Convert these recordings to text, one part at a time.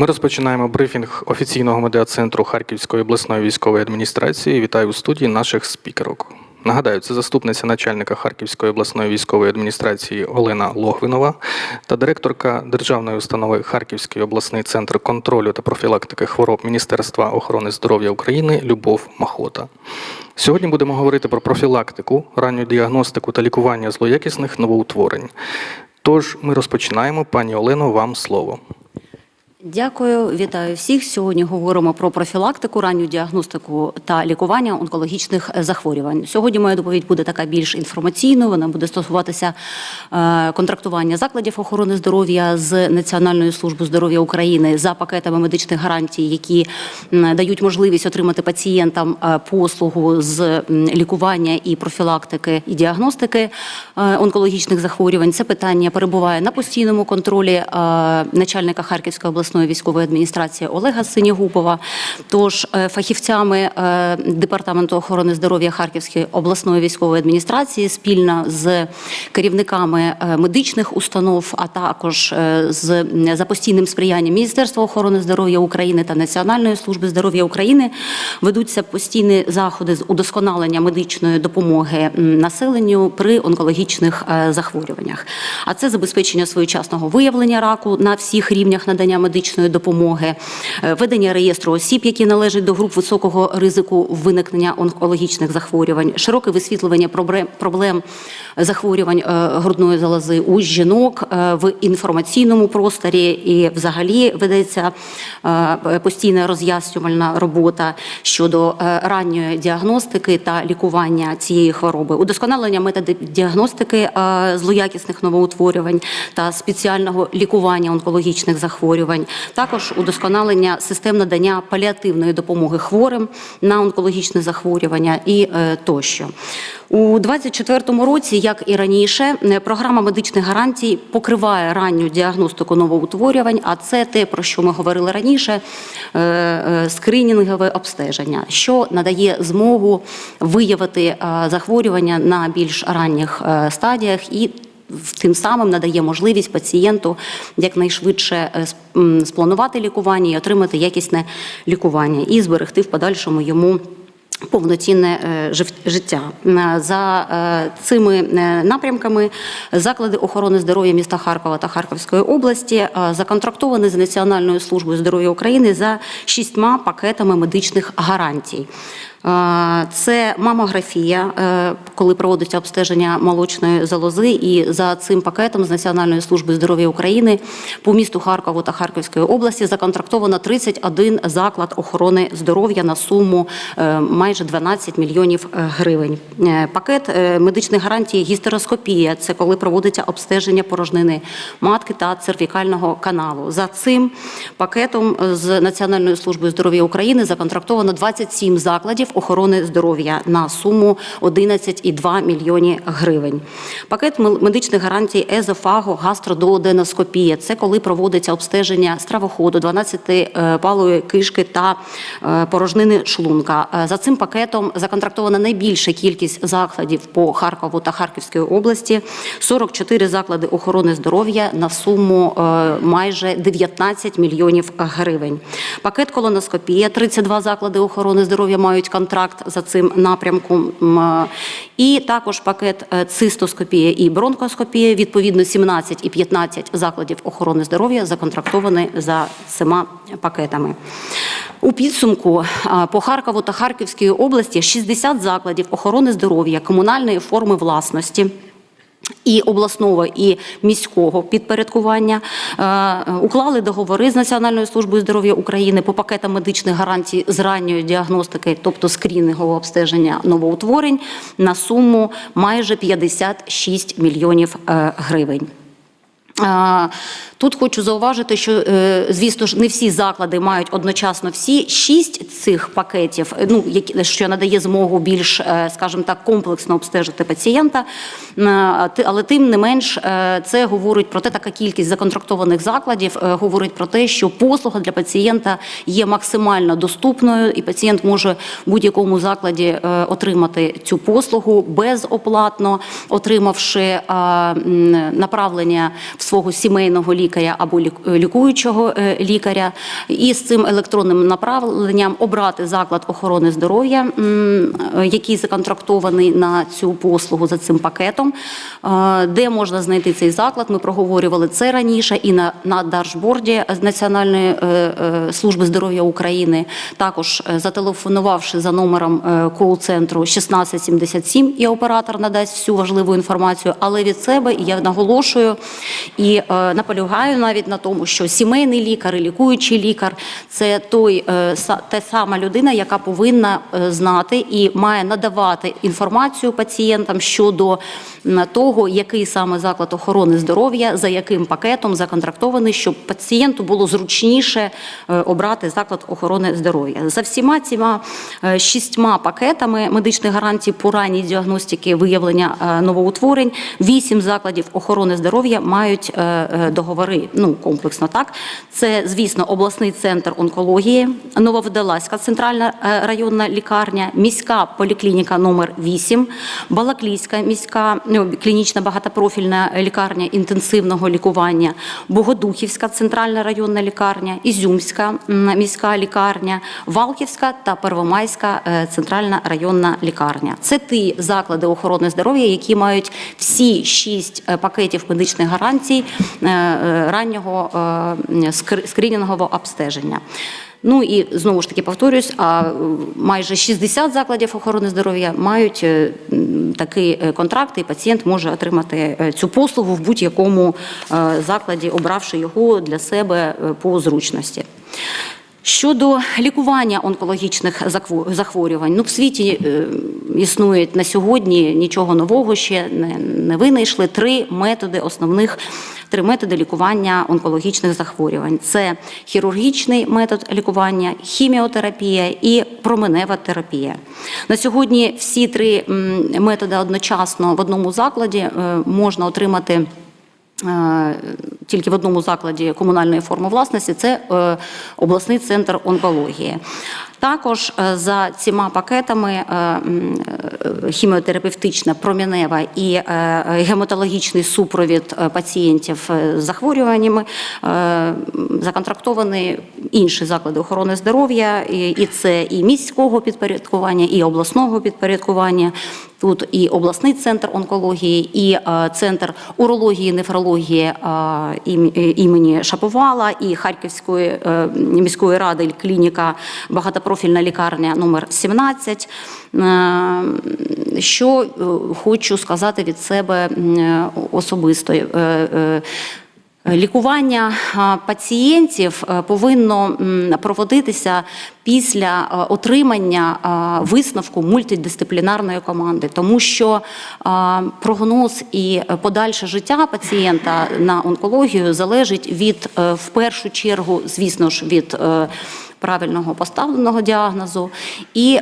Ми розпочинаємо брифінг офіційного медіа-центру Харківської обласної військової адміністрації. Вітаю у студії наших спікерок. Нагадаю, це заступниця начальника Харківської обласної військової адміністрації Олена Логвинова та директорка державної установи Харківський обласний центр контролю та профілактики хвороб Міністерства охорони здоров'я України Любов Махота. Сьогодні будемо говорити про профілактику, ранню діагностику та лікування злоякісних новоутворень. Тож ми розпочинаємо. Пані Олено, вам слово. Дякую, вітаю всіх. Сьогодні говоримо про профілактику, ранню діагностику та лікування онкологічних захворювань. Сьогодні моя доповідь буде така більш інформаційною. Вона буде стосуватися е, контрактування закладів охорони здоров'я з Національною службою здоров'я України за пакетами медичних гарантій, які дають можливість отримати пацієнтам е, послугу з лікування і профілактики і діагностики е, онкологічних захворювань. Це питання перебуває на постійному контролі начальника Харківської обласної військової адміністрації Олега Синігубова. Тож е, фахівцями е, департаменту охорони здоров'я Харківської обласної військової адміністрації спільно з керівниками е, медичних установ, а також з за постійним сприянням Міністерства охорони здоров'я України та Національної служби здоров'я України ведуться постійні заходи з удосконалення медичної допомоги населенню при онкологічних захворюваннях. А це забезпечення своєчасного виявлення раку на всіх рівнях надання медичної допомоги, е, ведення реєстру осіб, які належать до груп високого ризику виникнення онкологічних захворювань, широке висвітлювання проблем- захворювань е, грудної залози у жінок е, в інформаційному просторі. І взагалі ведеться постійна роз'яснювальна робота щодо ранньої діагностики та лікування цієї хвороби, удосконалення методів діагностики злоякісних новоутворювань та спеціального лікування онкологічних захворювань, також удосконалення систем надання паліативної допомоги хворим на онкологічне захворювання і е, тощо. У 2024 році, як і раніше, е, програма медичних гарантій покриває ранню діагностику новоутворювань, а це те, про що ми говорили раніше, е, скринінгове обстеження, що надає змогу виявити захворювання на більш ранніх стадіях і Тим самим надає можливість пацієнту якнайшвидше е, спланувати лікування і отримати якісне лікування і зберегти в подальшому йому повноцінне е, життя. Е, За цими напрямками заклади охорони здоров'я міста Харкова та Харківської області законтрактовані з Національною службою здоров'я України за шістьма пакетами медичних гарантій. Це мамографія, е, коли проводиться обстеження молочної залози, і за цим пакетом з Національної служби здоров'я України по місту Харкову та Харківської області законтрактовано 31 заклад охорони здоров'я на суму е, майже 12 мільйонів е, гривень. Пакет медичних гарантій гістероскопія це коли проводиться обстеження порожнини матки та цервікального каналу. За цим пакетом з Національною службою здоров'я України законтрактовано 27 закладів охорони здоров'я на суму 11,2 мільйоні гривень. Пакет медичних гарантій езофаго гастродооденоскопія. Це коли проводиться обстеження стравоходу, 12-палої кишки та е, порожнини шлунка. Е, За цим пакетом законтрактована найбільша кількість закладів по Харкову та Харківській області. 44 заклади охорони здоров'я на суму е, майже 19 мільйонів гривень. Пакет колоноскопія, 32 заклади охорони здоров'я мають контракт за цим напрямком. Е, І також пакет е, цистоскопія і бронкоскопія, відповідно 17 і 15 закладів охорони здоров'я законтрактовані за цими пакетами. У підсумку по Харкову та Харківській області 60 закладів охорони здоров'я комунальної форми власності. І обласного, і міського підпорядкування е, уклали договори з Національною службою здоров'я України по пакетам медичних гарантій з ранньої діагностики, тобто скрінінгового обстеження новоутворень, на суму майже 56 мільйонів е, гривень. Тут хочу зауважити, що е, звісно ж не всі заклади мають одночасно всі шість цих пакетів, е, ну які що надає змогу більш, е, скажімо так, комплексно обстежити пацієнта. Але тим не менш, це говорить про те, така кількість законтрактованих закладів говорить про те, що послуга для пацієнта є максимально доступною, і пацієнт може в будь-якому закладі отримати цю послугу безоплатно, отримавши направлення в свого сімейного лікаря лікаря або е, лікуючого е, лікаря, і з цим електронним направленням обрати заклад охорони здоров'я, е, який законтрактований на цю послугу за цим пакетом. Де можна знайти цей заклад? Ми проговорювали це раніше і на, на дашборді Національної служби здоров'я України. Також зателефонувавши за номером кол-центру 1677, і оператор надасть всю важливу інформацію. Але від себе я наголошую і е, наполягаю навіть на тому, що сімейний лікар, і лікуючий лікар це той е, та сама людина, яка повинна е, знати і має надавати інформацію пацієнтам щодо того, який саме заклад охорони здоров'я, за яким пакетом законтрактований, щоб пацієнту було зручніше е, обрати заклад охорони здоров'я. За всіма цими шістьма пакетами медичних гарантій по ранній діагностики виявлення новоутворень, вісім закладів охорони здоров'я мають е, е, ну комплексно. Так це звісно обласний центр онкології, Нововдаласька центральна е, районна лікарня, міська поліклініка номер 8, Балаклійська міська ну, клінічна багатопрофільна лікарня інтенсивного лікування, Богодухівська центральна районна лікарня, Ізюмська міська лікарня, Валківська та Первомайська е, центральна районна лікарня. Це ті заклади охорони здоров'я, які мають всі шість е, пакетів медичних гарантій раннього е, скринінгового обстеження. Ну і знову ж таки повторюсь, а майже 60 закладів охорони здоров'я мають е, такий е, контракт, і пацієнт може отримати цю послугу в будь-якому закладі, обравши його для себе по зручності. Щодо лікування онкологічних захворювань, ну в світі е, існує на сьогодні нічого нового ще не, не винайшли. Три методи основних. Три методи лікування онкологічних захворювань: це хірургічний метод лікування, хіміотерапія і променева терапія. На сьогодні всі три методи одночасно в одному закладі е, можна отримати. Е, Тільки в одному закладі комунальної форми власності це е, обласний центр онкології. Також е, за цими пакетами е, хіміотерапевтична, промінева і гематологічний супровід пацієнтів з захворюваннями законтрактовані інші заклади охорони здоров'я, і це і міського підпорядкування, і обласного підпорядкування. Тут і обласний центр онкології, і е, центр урології, нефрології е, е, імені Шаповала, і Харківської міської ради клініка багатопрофільна лікарня номер 17. Е, Що хочу сказати від себе особисто. Лікування пацієнтів е, повинно проводитися після е, отримання висновку мультидисциплінарної команди, тому що прогноз і подальше життя пацієнта на онкологію залежить від е, в першу чергу, звісно ж, від правильного поставленого діагнозу і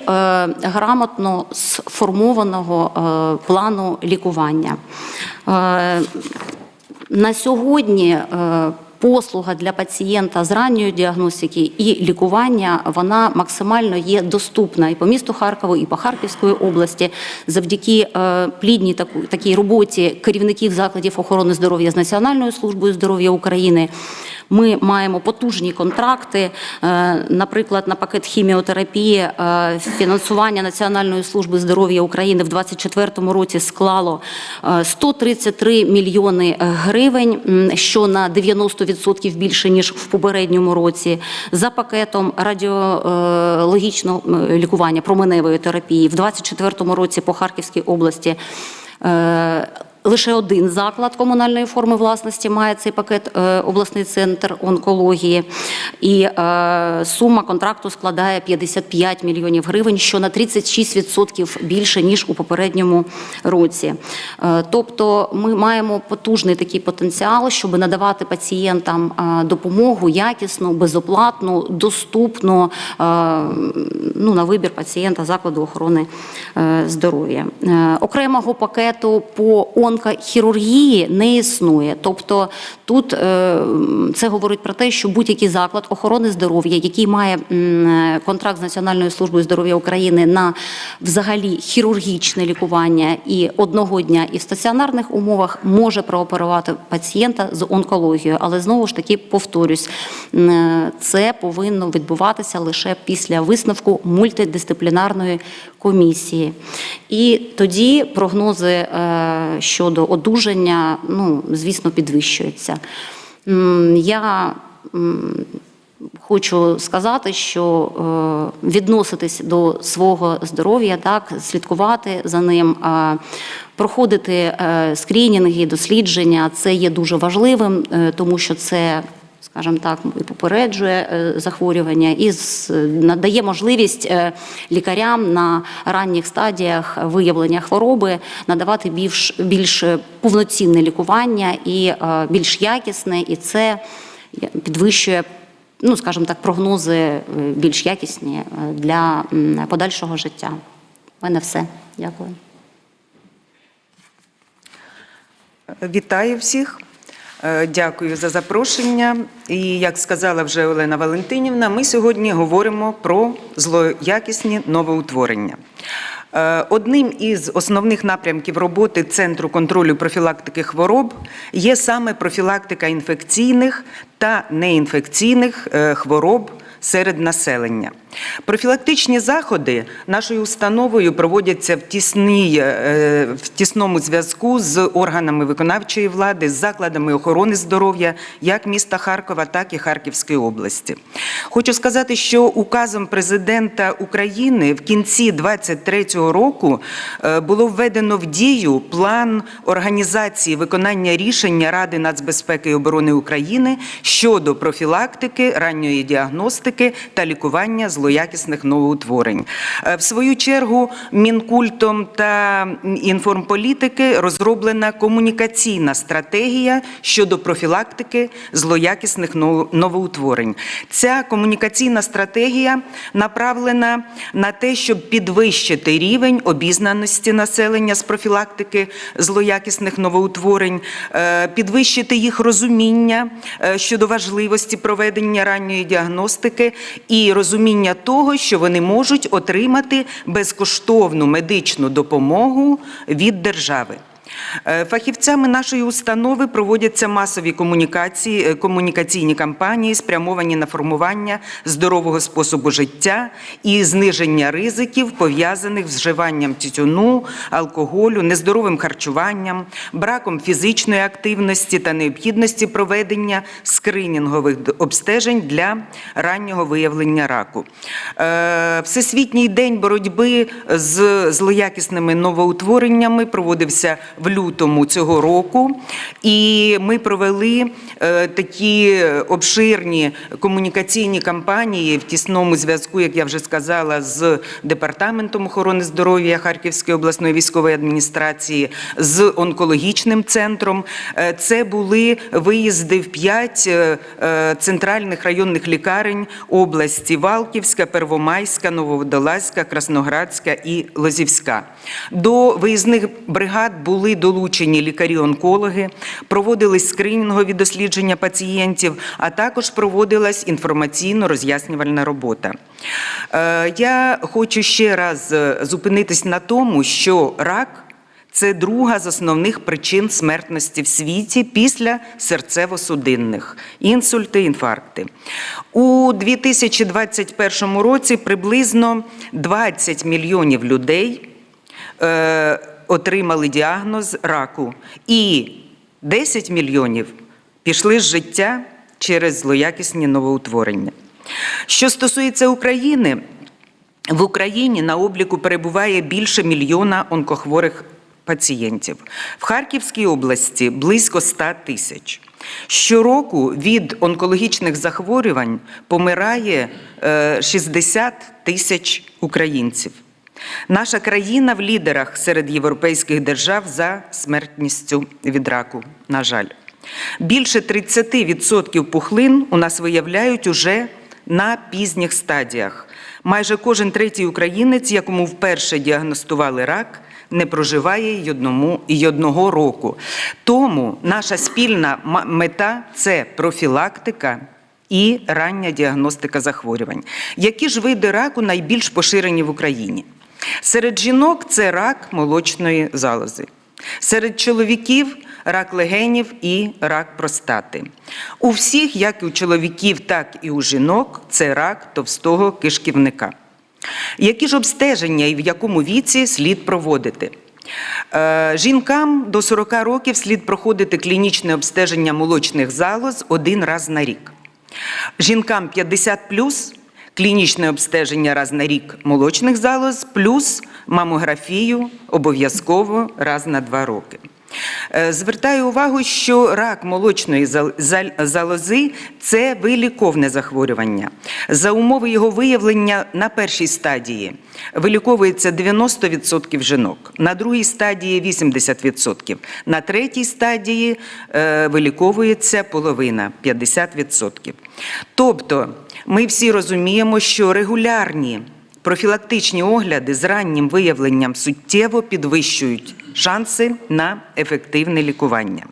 грамотно сформованого плану лікування. На сьогодні е, послуга для пацієнта з ранньої діагностики і лікування вона максимально є доступна і по місту Харкову, і по Харківської області завдяки е, плідній такій роботі керівників закладів охорони здоров'я з Національною службою здоров'я України. Ми маємо потужні контракти. Е, Наприклад, на пакет хіміотерапії е, фінансування Національної служби здоров'я України в 2024 році склало е, 133 мільйони гривень, що на 90% більше ніж в попередньому році. За пакетом радіологічного лікування променевої терапії в 2024 році по Харківській області. Лише один заклад комунальної форми власності має цей пакет е, обласний центр онкології, і е, сума контракту складає 55 мільйонів гривень, що на 36% більше ніж у попередньому році. Е, Тобто, ми маємо потужний такий потенціал, щоб надавати пацієнтам допомогу якісну, безоплатну, доступну ну, на вибір пацієнта закладу охорони здоров'я. Окремого пакету по онкохірургії не існує. Тобто тут е, це говорить про те, що будь-який заклад охорони здоров'я, який має контракт з Національною службою здоров'я України на взагалі хірургічне лікування і одного дня і в стаціонарних умовах може прооперувати пацієнта з онкологією. Але знову ж таки повторюсь, е, це повинно відбуватися лише після висновку мультидисциплінарної комісії. І тоді прогнози е, щодо одужання, ну, звісно, підвищуються. Я хочу сказати, що е, відноситись до свого здоров'я, так, слідкувати за ним, проходити е, скринінги, дослідження, це є дуже важливим, тому що це скажімо так, і попереджує е, захворювання і надає можливість е, лікарям на ранніх стадіях виявлення хвороби надавати більш, більш повноцінне лікування і е, більш якісне, і це підвищує. Ну, скажімо так, прогнози більш якісні для подальшого життя. У мене все. Дякую. Вітаю всіх. Е, Дякую за запрошення. І як сказала вже Олена Валентинівна, ми сьогодні говоримо про злоякісні новоутворення. Е, Одним із основних напрямків роботи Центру контролю профілактики хвороб є саме профілактика інфекційних та неінфекційних е, хвороб серед населення. Профілактичні заходи нашою установою проводяться в, тісній, е, в тісному зв'язку з органами виконавчої влади, з закладами охорони здоров'я як міста Харкова, так і Харківської області. Хочу сказати, що указом президента України в кінці 2023 року е, було введено в дію план організації виконання рішення Ради нацбезпеки і оборони України щодо профілактики, ранньої діагностики та лікування злоякісних новоутворень. Е, В свою чергу Мінкультом та інформполітики розроблена комунікаційна стратегія щодо профілактики злоякісних новоутворень. Ця комунікаційна стратегія направлена на те, щоб підвищити рівень обізнаності населення з профілактики злоякісних новоутворень, е, підвищити їх розуміння е, щодо важливості проведення ранньої діагностики і розуміння того, що вони можуть отримати безкоштовну медичну допомогу від держави. Е, Фахівцями нашої установи проводяться масові комунікації, е, комунікаційні кампанії, спрямовані на формування здорового способу життя і зниження ризиків, пов'язаних з вживанням тютюну, алкоголю, нездоровим харчуванням, браком фізичної активності та необхідності проведення скринінгових обстежень для раннього виявлення раку. Е, Всесвітній день боротьби з злоякісними новоутвореннями проводився в лютому цього року, і ми провели е, такі обширні комунікаційні кампанії в тісному зв'язку, як я вже сказала, з департаментом охорони здоров'я Харківської обласної військової адміністрації, з онкологічним центром. Е, Це були виїзди в п'ять е, центральних районних лікарень області: Валківська, Первомайська, Нововодолазька, Красноградська і Лозівська. До виїзних бригад були долучені лікарі-онкологи, проводились скринінгові дослідження пацієнтів, а також проводилась інформаційно-роз'яснювальна робота. Е, Я хочу ще раз е, зупинитись на тому, що рак. Це друга з основних причин смертності в світі після серцево-судинних інсульти, інфаркти. У 2021 році приблизно 20 мільйонів людей е, отримали діагноз раку, і 10 мільйонів пішли з життя через злоякісні новоутворення. Що стосується України, в Україні на обліку перебуває більше мільйона онкохворих пацієнтів. В Харківській області близько 100 тисяч. Щороку від онкологічних захворювань помирає е, 60 тисяч українців. Наша країна в лідерах серед європейських держав за смертністю від раку, на жаль. Більше 30% пухлин у нас виявляють уже на пізніх стадіях. Майже кожен третій українець, якому вперше діагностували рак, не проживає й одному й одного року. Тому наша спільна мета це профілактика. І рання діагностика захворювань. Які ж види раку найбільш поширені в Україні? Серед жінок це рак молочної залози. Серед чоловіків рак легенів і рак простати. У всіх, як і у чоловіків, так і у жінок, це рак товстого кишківника. Які ж обстеження і в якому віці слід проводити? Е, Жінкам до 40 років слід проходити клінічне обстеження молочних залоз один раз на рік. Жінкам 50 клінічне обстеження раз на рік молочних залоз, плюс мамографію обов'язково раз на два роки. Е, Звертаю увагу, що рак молочної зал- зал- залози це виліковне захворювання. За умови його виявлення на першій стадії виліковується 90% жінок, на другій стадії 80%, на третій стадії е, виліковується половина 50%. Тобто ми всі розуміємо, що регулярні Профілактичні огляди з раннім виявленням суттєво підвищують шанси на ефективне лікування.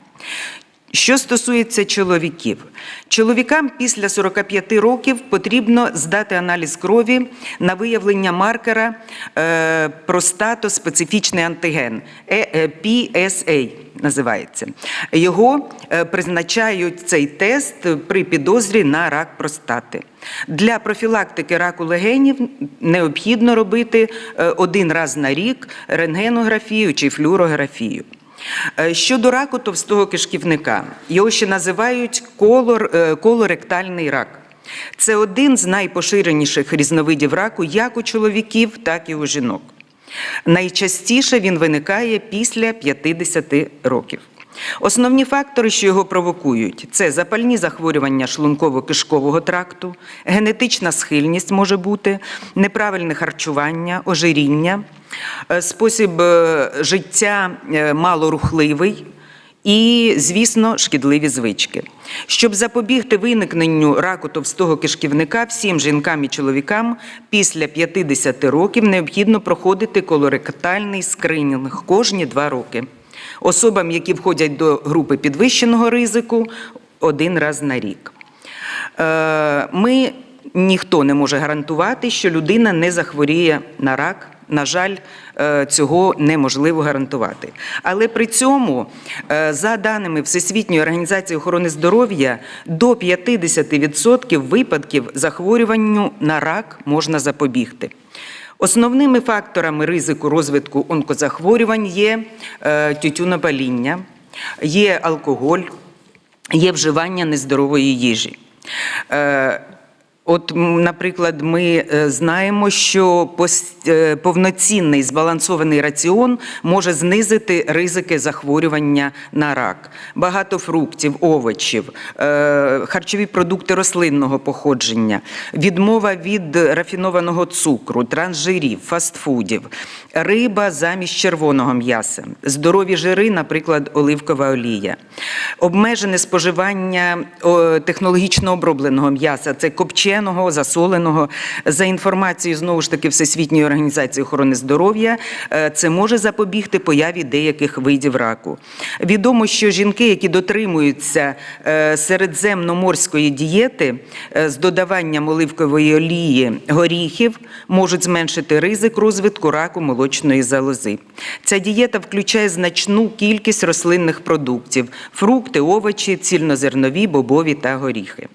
Що стосується чоловіків, чоловікам після 45 років потрібно здати аналіз крові на виявлення маркера е, простатоспецифічний антиген е, е, PSA називається. Його е, призначають цей тест при підозрі на рак простати. Для профілактики раку легенів необхідно робити е, один раз на рік рентгенографію чи флюорографію. Е, Щодо раку товстого кишківника, його ще називають колор, е, колоректальний рак. Це один з найпоширеніших різновидів раку як у чоловіків, так і у жінок. Найчастіше він виникає після 50 років. Основні фактори, що його провокують, це запальні захворювання шлунково-кишкового тракту, генетична схильність може бути, неправильне харчування, ожиріння, е, спосіб е, життя е, малорухливий, і, звісно, шкідливі звички. Щоб запобігти виникненню раку товстого кишківника, всім жінкам і чоловікам після 50 років необхідно проходити колоректальний скринінг кожні два роки. Особам, які входять до групи підвищеного ризику, один раз на рік. Е, Ми ніхто не може гарантувати, що людина не захворіє на рак. На жаль, е, цього неможливо гарантувати. Але при цьому, е, за даними Всесвітньої організації охорони здоров'я, до 50% випадків захворюванню на рак можна запобігти. Основними факторами ризику розвитку онкозахворювань є е, тютюнопаління, є алкоголь, є вживання нездорової їжі. От, наприклад, ми е, знаємо, що е, повноцінний збалансований раціон може знизити ризики захворювання на рак. Багато фруктів, овочів, е, харчові продукти рослинного походження, відмова від рафінованого цукру, трансжирів, фастфудів, риба замість червоного м'яса, здорові жири, наприклад, оливкова олія, обмежене споживання технологічно обробленого м'яса, це копченого, засоленого. За інформацією знову ж таки Всесвітньої організації охорони здоров'я, е, це може запобігти появі деяких видів раку. Відомо, що жінки, які дотримуються е, середземноморської дієти е, з додаванням оливкової олії горіхів, можуть зменшити ризик розвитку раку молочної залози. Ця дієта включає значну кількість рослинних продуктів: фрукти, овочі, цільнозернові, бобові та горіхи.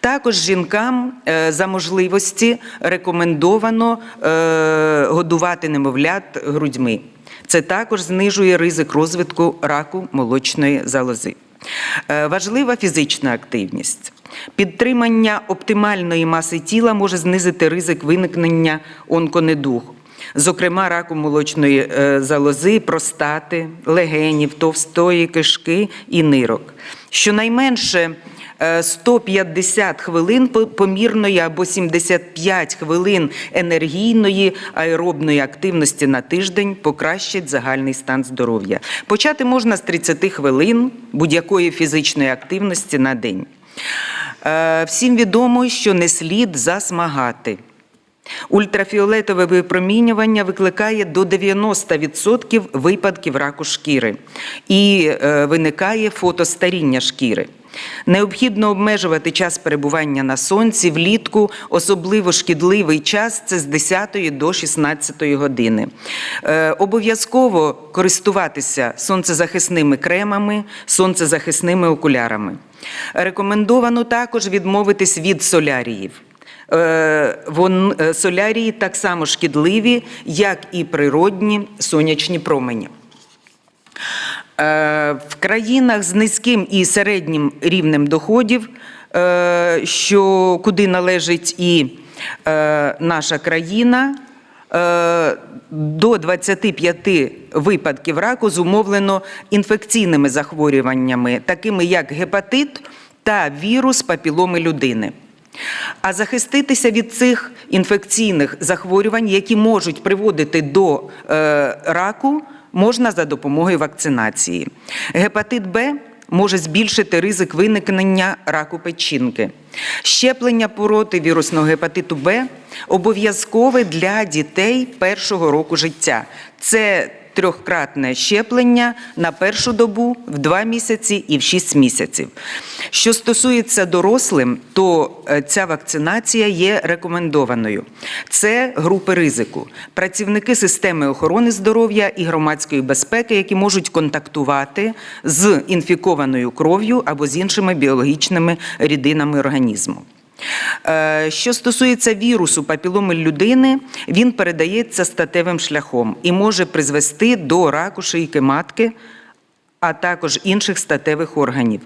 Також жінкам е, за можливості рекомендовано е, годувати немовлят грудьми. Це також знижує ризик розвитку раку молочної залози. Е, Важлива фізична активність. Підтримання оптимальної маси тіла може знизити ризик виникнення онконедуг. Зокрема, раку молочної залози, простати, легенів, товстої кишки і нирок. Щонайменше 150 хвилин помірної або 75 хвилин енергійної аеробної активності на тиждень покращить загальний стан здоров'я. Почати можна з 30 хвилин будь-якої фізичної активності на день. Е, Всім відомо, що не слід засмагати. Ультрафіолетове випромінювання викликає до 90% випадків раку шкіри і е, виникає фотостаріння шкіри. Необхідно обмежувати час перебування на сонці влітку, особливо шкідливий час це з 10 до 16 години. Е, обов'язково користуватися сонцезахисними кремами, сонцезахисними окулярами. Рекомендовано також відмовитись від соляріїв. Е, вон, е, солярії так само шкідливі, як і природні сонячні промені. Е, В країнах з низьким і середнім рівнем доходів, е, що куди належить і е, наша країна, до 25 випадків раку зумовлено інфекційними захворюваннями, такими як гепатит та вірус папіломи людини. А захиститися від цих інфекційних захворювань, які можуть приводити до раку, можна за допомогою вакцинації. Гепатит Б може збільшити ризик виникнення раку печінки. Щеплення проти вірусного гепатиту Б обов'язкове для дітей першого року життя. Це трьохкратне щеплення на першу добу, в 2 місяці і в 6 місяців. Що стосується дорослим, то е, ця вакцинація є рекомендованою. Це групи ризику, працівники системи охорони здоров'я і громадської безпеки, які можуть контактувати з інфікованою кров'ю або з іншими біологічними рідинами організму. Е, Що стосується вірусу папіломи людини, він передається статевим шляхом і може призвести до раку шийки матки, а також інших статевих органів.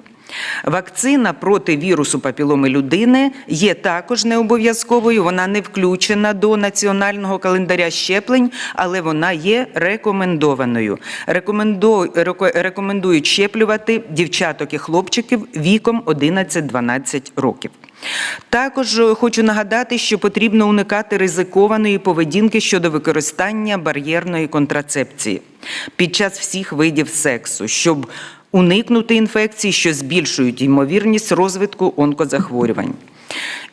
Вакцина проти вірусу папіломи людини є також необов'язковою, вона не включена до національного календаря щеплень, але вона є рекомендованою. Рекомендую, рекомендують щеплювати дівчаток і хлопчиків віком 11-12 років. Також е, хочу нагадати, що потрібно уникати ризикованої поведінки щодо використання бар'єрної контрацепції під час всіх видів сексу, щоб уникнути інфекцій, що збільшують ймовірність розвитку онкозахворювань.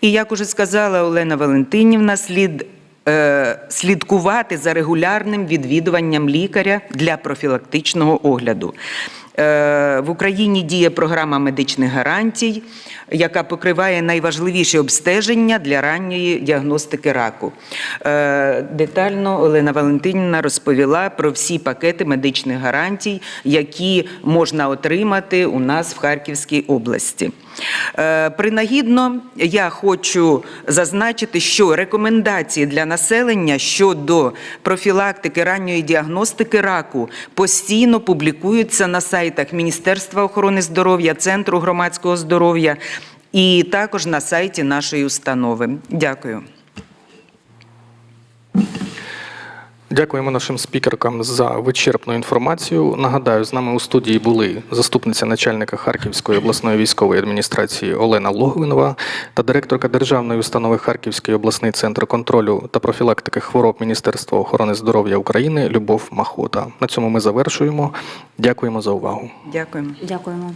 І як уже сказала Олена Валентинівна, слід е, слідкувати за регулярним відвідуванням лікаря для профілактичного огляду. Е, В Україні діє програма медичних гарантій, яка покриває найважливіші обстеження для ранньої діагностики раку. Е, Детально Олена Валентинівна розповіла про всі пакети медичних гарантій, які можна отримати у нас в Харківській області. Е, Принагідно я хочу зазначити, що рекомендації для населення щодо профілактики ранньої діагностики раку постійно публікуються на сайтах Міністерства охорони здоров'я, Центру громадського здоров'я і також на сайті нашої установи. Дякую. Дякуємо нашим спікеркам за вичерпну інформацію. Нагадаю, з нами у студії були заступниця начальника Харківської обласної військової адміністрації Олена Логвинова та директорка Державної установи Харківський обласний центр контролю та профілактики хвороб Міністерства охорони здоров'я України Любов Махота. На цьому ми завершуємо. Дякуємо за увагу. Дякуємо. Дякуємо.